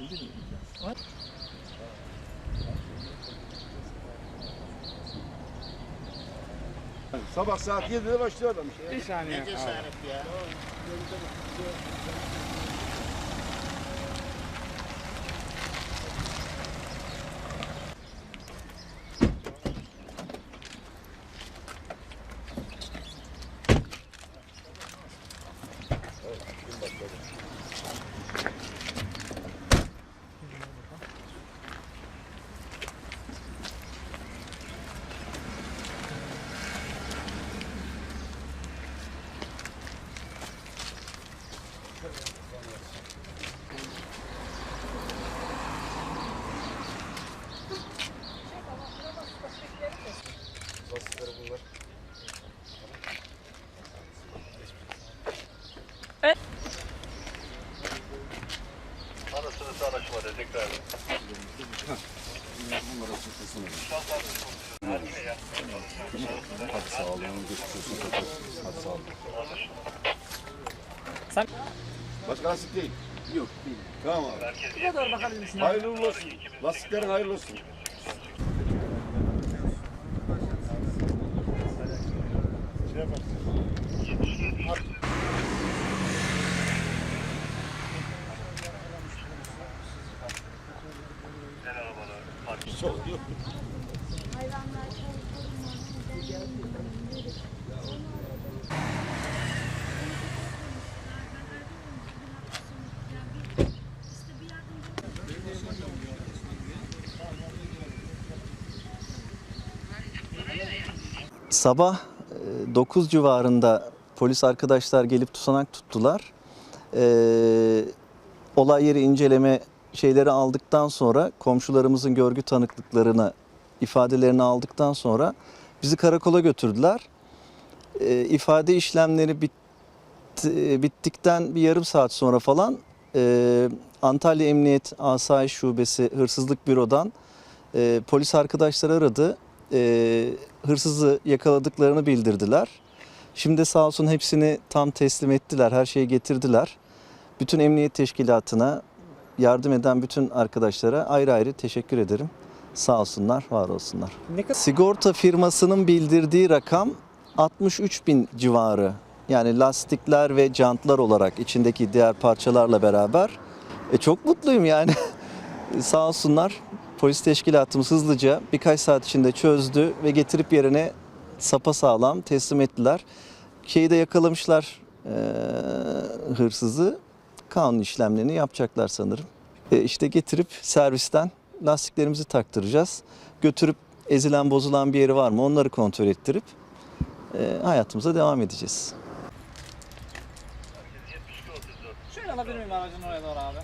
mi? Sabah saat 7'de başlıyor adam işte. Bir saniye. Tekrar. Hadi sağ olun. Geçmiş olsun. Hadi sağ olun. Sen- Başka lastik değil. Yok değil. Tamam abi. Misin? Hayırlı olsun. Lastiklerin hayırlı olsun. Çok yok. Sabah e, 9 civarında polis arkadaşlar gelip tutanak tuttular. Ee, olay yeri inceleme şeyleri aldıktan sonra komşularımızın görgü tanıklıklarını, ifadelerini aldıktan sonra bizi karakola götürdüler. Ee, ifade işlemleri bit, e, bittikten bir yarım saat sonra falan e, Antalya Emniyet Asayiş Şubesi Hırsızlık Büro'dan e, polis arkadaşlar aradı e, hırsızı yakaladıklarını bildirdiler. Şimdi sağ olsun hepsini tam teslim ettiler, her şeyi getirdiler. Bütün emniyet teşkilatına yardım eden bütün arkadaşlara ayrı ayrı teşekkür ederim. Sağ olsunlar, var olsunlar. Sigorta firmasının bildirdiği rakam 63 bin civarı. Yani lastikler ve jantlar olarak içindeki diğer parçalarla beraber. E, çok mutluyum yani. Sağ olsunlar polis teşkilatımız hızlıca birkaç saat içinde çözdü ve getirip yerine sapa sağlam teslim ettiler. Şeyi de yakalamışlar e, hırsızı. Kanun işlemlerini yapacaklar sanırım. E, işte getirip servisten lastiklerimizi taktıracağız. Götürüp ezilen bozulan bir yeri var mı onları kontrol ettirip e, hayatımıza devam edeceğiz. Şöyle alabilir miyim aracın oraya doğru abi?